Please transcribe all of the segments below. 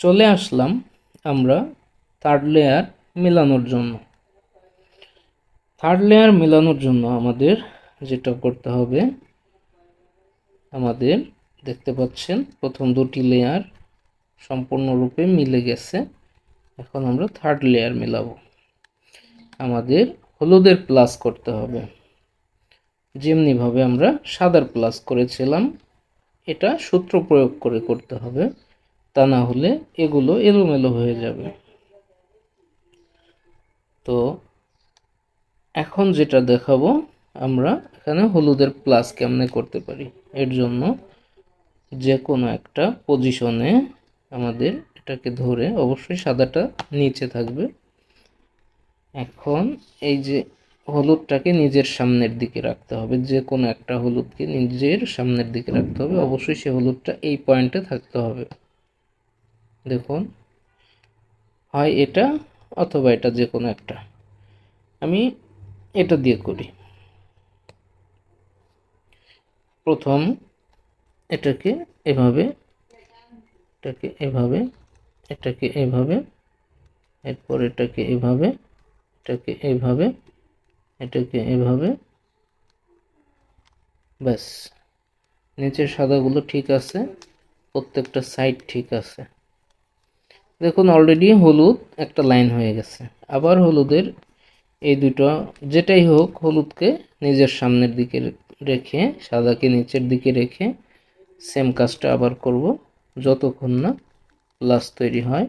চলে আসলাম আমরা third layer মেলানোর জন্য। থার্ড লেয়ার মেলানোর জন্য আমাদের যেটা করতে হবে, আমাদের দেখতে পাচ্ছেন প্রথম দুটি লেয়ার সম্পূর্ণরূপে মিলে গেছে। এখন আমরা থার্ড লেয়ার মেলাবো। আমাদের হলুদের প্লাস করতে হবে। যেমনিভাবে আমরা সাদার প্লাস করেছিলাম, এটা সূত্র প্রয়োগ করে করতে হবে। তা না হলে এগুলো এলোমেলো হয়ে যাবে। তো এখন যেটা দেখাবো, আমরা এখানে হলুদের প্লাস কেমনে করতে পারি? এর জন্য যে কোনো একটা পজিশনে আমাদের এটাকে ধরে অবশ্যই সাদাটা নিচে থাকবে। এখন এই যে হলুদটাকে নিজের সামনের দিকে রাখতে হবে যে কোনো একটা হলুদকে নিজের সামনের দিকে রাখতে হবে। অবশ্যই সে হলুদটা এই পয়েন্টে থাকতে হবে। দেখুন, হয় এটা অথবা এটা যে কোনো একটা। আমি এটা দিয়ে করি। প্রথম এটাকে এভাবে এটাকে এভাবে এটাকে এভাবে, এরপর এটাকে এভাবে এটাকে এভাবে এটাকে এভাবে, ব্যাস। নিচের সাদাগুলো ঠিক আছে, প্রত্যেকটা সাইড ঠিক আছে। দেখুন অলরেডি হলুদ একটা লাইন হয়ে গেছে। আবার হলুদের এই দুটো, যেটাই হোক, হলুদকে নিজের সামনের দিকে রেখে, সাদাকে নিচের দিকে রেখে সেম কাজটা আবার করব, যতক্ষণ না প্লাস তৈরি হয়।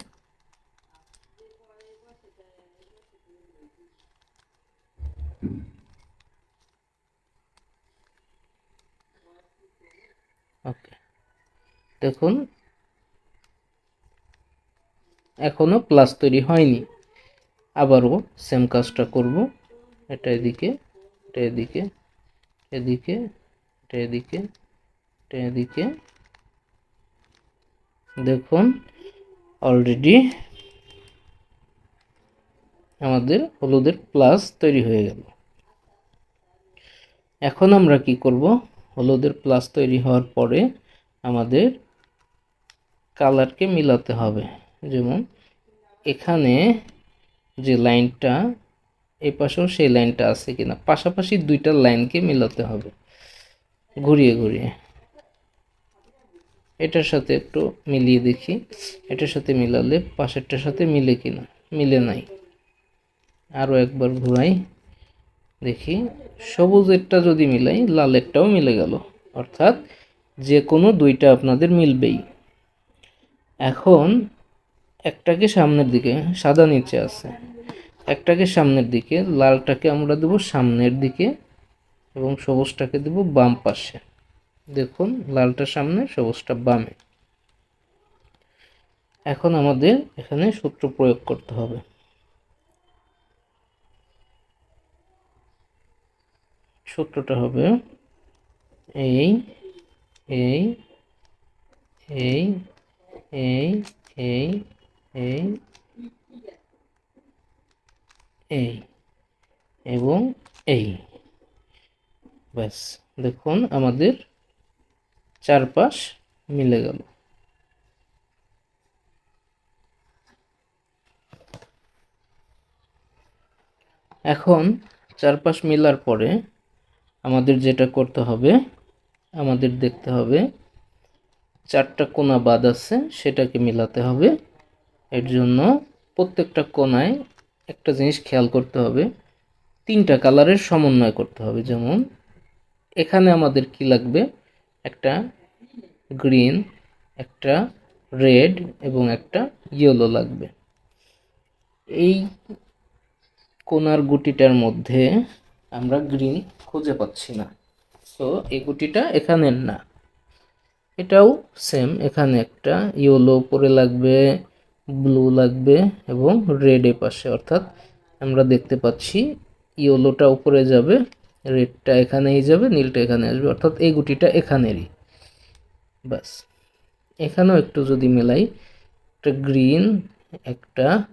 ওকে দেখুন এখনও প্লাস তৈরি হয়নি। আবারও সেম কাজটা করব। এটা এদিকে এটা এদিকে এদিকে, এটা এদিকে এটা এদিকে। দেখুন অলরেডি আমাদের হলুদের প্লাস তৈরি হয়ে গেল। এখন আমরা কি করব? হলুদের প্লাস তৈরি হওয়ার পরে আমাদের কালারকে মিলাতে হবে। যেমন এখানে যে লাইনটা এই পাশেও সেই লাইনটা আছে কিনা। পাশাপাশি দুইটা লাইনকে মিলাতে হবে। ঘুরিয়ে ঘুরিয়ে। এটার সাথে একটু মিলিয়ে দেখি। এটার সাথে মিলালে পাশেরটার সাথে মিলে কিনা। মিলে নাই। আরও একবার ঘুরাই। দেখি। সবুজেরটা যদি মিলাই, লালেরটাও মিলে গেল। অর্থাৎ যে কোনো দুইটা আপনাদের মিলবেই। এখন একটাকে সামনের দিকে, সাদা নিচে আছে। একটাকে সামনের দিকে, লালটাকে আমরা দেব সামনের দিকে এবং সবুজটাকে দেব বাম পাশে। দেখুন, লালটা সামনে, সবুজটা বামে। এখন আমাদের এখানে সূত্র প্রয়োগ করতে হবে। সূত্রটা হবে এই এই এই এই এই এই এই এবং এই। ব্যাস, দেখুন আমাদের চারপাশ মিলে গেল। এখন চারপাশ মিলার পরে আমাদের যেটা করতে হবে, আমাদের দেখতে হবে চারটা কোনা বাদ আছে, সেটাকে মিলাতে হবে। এর জন্য প্রত্যেকটা কোনায় একটা জিনিস খেয়াল করতে হবে। তিনটা কালারের সমন্বয় করতে হবে। যেমন, এখানে আমাদের কি লাগবে? একটা গ্রিন, একটা রেড এবং একটা ইয়েলো লাগবে। এই কোনার গুটিটার মধ্যে আমরা গ্রিন খুঁজে পাচ্ছি না। সো এই গুটিটা এখানের না। এটাও সেম এখানে একটা ইয়েলো উপরে লাগবে ব্লু লাগবে এবং রেড এ পাশে, অর্থাৎ আমরা দেখতে পাচ্ছি ইয়েলোটা উপরে যাবে, রেডটা এখানেই যাবে, নীলটা এখানে আসবে, অর্থাৎ এই গুটিটা এখানেরই। ব্যাস। এখানেও একটু যদি মেলাই, একটা গ্রিন, একটা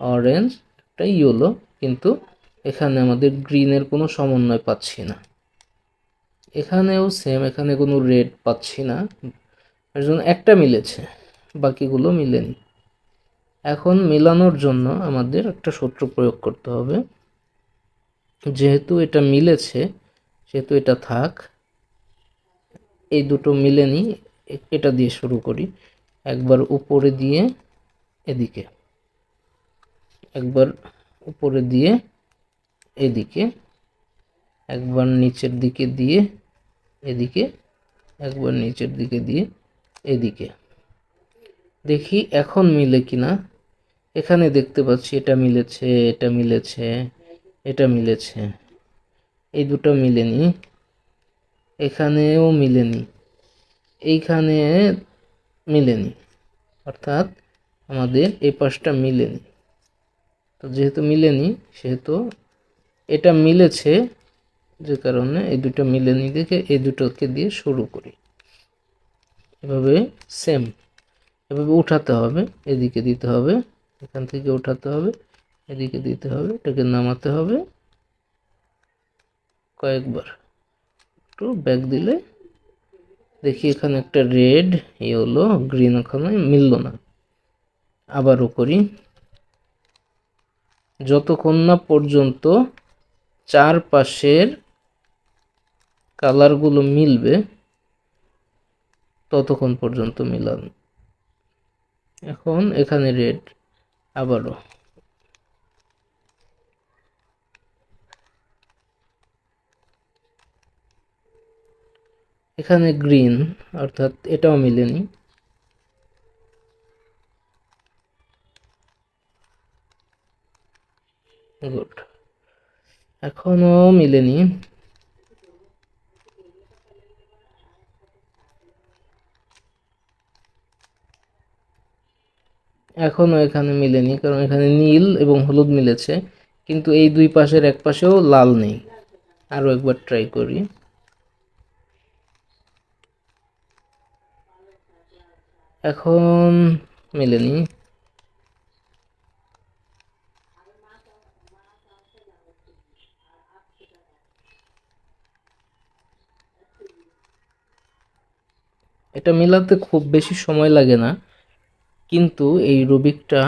অরেঞ্জ, একটা ইয়েলো, কিন্তু এখানে আমাদের গ্রিনের কোনো সমন্বয় পাচ্ছি না। এখানেও সেম, এখানে কোনো রেড পাচ্ছি না। এর জন্য একটা মিলেছে। বাকিগুলো মিলেনি। এখন মেলানোর জন্য আমাদের একটা সূত্র প্রয়োগ করতে হবে। যেহেতু এটা মিলেছে, সেহেতু এটা থাক, এই দুটো মিলেনি, এটা দিয়ে শুরু করি। একবার উপরে দিয়ে এদিকে, একবার উপরে দিয়ে এদিকে, একবার নিচের দিকে দিয়ে এদিকে, একবার নিচের দিকে দিয়ে এদিকে। দেখি এখন মিলে কিনা। এখানে দেখতে পাচ্ছি, এটা মিলেছে এটা মিলেছে এটা মিলেছে। এই দুটো মিলেনি। এখানেও মিলেনি। এইখানে মিলেনি। অর্থাৎ আমাদের এই পাশটা মিলেনি। তো যেহেতু মিলেনি, সেহেতু এটা মিলেছে, যে কারণে এই দুটো মিলেনি দেখে এই দুটোকে দিয়ে শুরু করি। এভাবে সেম এভাবে উঠাতে হবে, এদিকে দিতে হবে, এখান থেকে উঠাতে হবে, এদিকে দিতে হবে, এটাকে নামাতে হবে। কয়েকবার একটু ব্যাক দিলে দেখি এখানে একটা রেড ইয়েলো গ্রিন ওখানে মিলল না। আবারও করি যতক্ষণ না পর্যন্ত চারপাশের কালারগুলো মিলবে, ততক্ষণ পর্যন্ত মিলান এখন এখানে রেড আবারও। এখানে গ্রিন অর্থাৎ এটাও মিলেনি। গুড। এখনও মিলেনি। এখনও এখানে মিলেনি, কারণ এখানে নীল এবং হলুদ মিলেছে, কিন্তু এই দুই পাশের এক পাশেও লাল নেই। আরও একবার ট্রাই করি। এখন মিলেনি। এটা মেলাতে খুব বেশি সময় লাগে না। কিন্তু এই রুবিকটা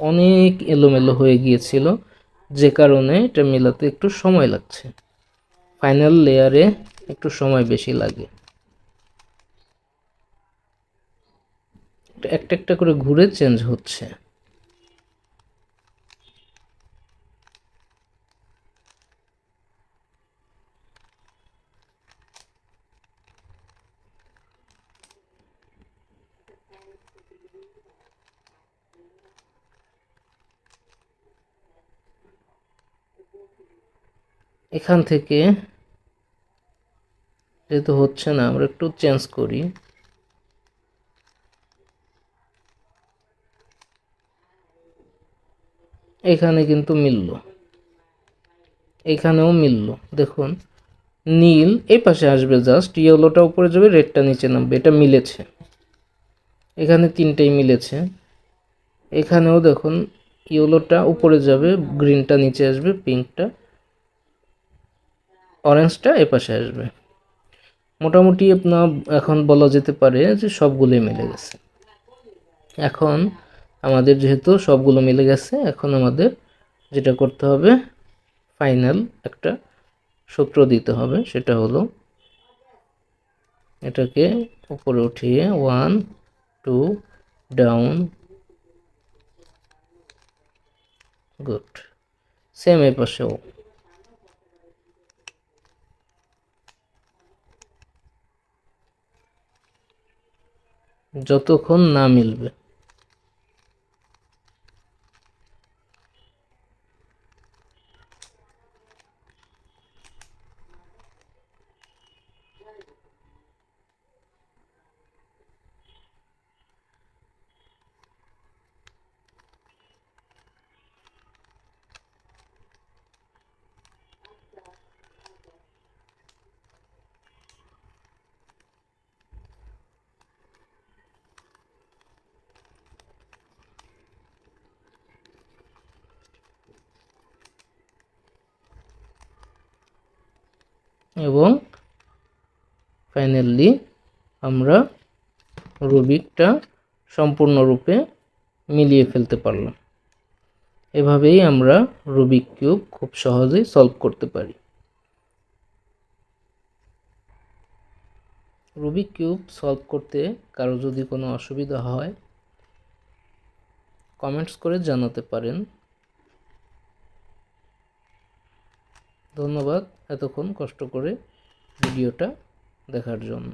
অনেক এলোমেলো হয়ে গিয়েছিল, যে কারণে এটা মেলাতে একটু সময় লাগছে। ফাইনাল লেয়ারে একটু সময় বেশি লাগে। একটা একটা করে ঘুরে চেঞ্জ হচ্ছে। এখান থেকে, যেহেতু হচ্ছে না, আমরা একটু চেঞ্জ করি। এখানে কিন্তু মিলল। এখানেও মিলল। দেখুন, নীল, এই পাশে আসবে জাস্ট ইয়েলোটা উপরে যাবে রেডটা নিচে নামবে। এটা মিলেছে। এখানে তিনটেই মিলেছে। এখানেও দেখুন, ইয়েলোটা উপরে যাবে, গ্রিনটা নিচে আসবে, পিঙ্কটা অরেঞ্জটা এ পাশে আসবে। মোটামুটি আপনার এখন বলা যেতে পারে যে সবগুলোই মিলে গেছে। এখন আমাদের যেহেতু সবগুলো মিলে গেছে, এখন আমাদের যেটা করতে হবে, ফাইনাল একটা সূত্র দিতে হবে, সেটা হলো এটাকে উপরে উঠিয়ে one two down good same এ পাশেও যতক্ষণ না মিলবে। এবং ফাইনালি আমরা রুবিকটা সম্পূর্ণরূপে মিলিয়ে ফেলতে পারলাম। এভাবেই আমরা রুবিক কিউব খুব সহজেই সলভ করতে পারি। রুবিক কিউব সলভ করতে কারও যদি কোনো অসুবিধা হয় কমেন্টস করে জানাতে পারেন। ধন্যবাদ এতক্ষণ কষ্ট করে ভিডিওটা দেখার জন্য।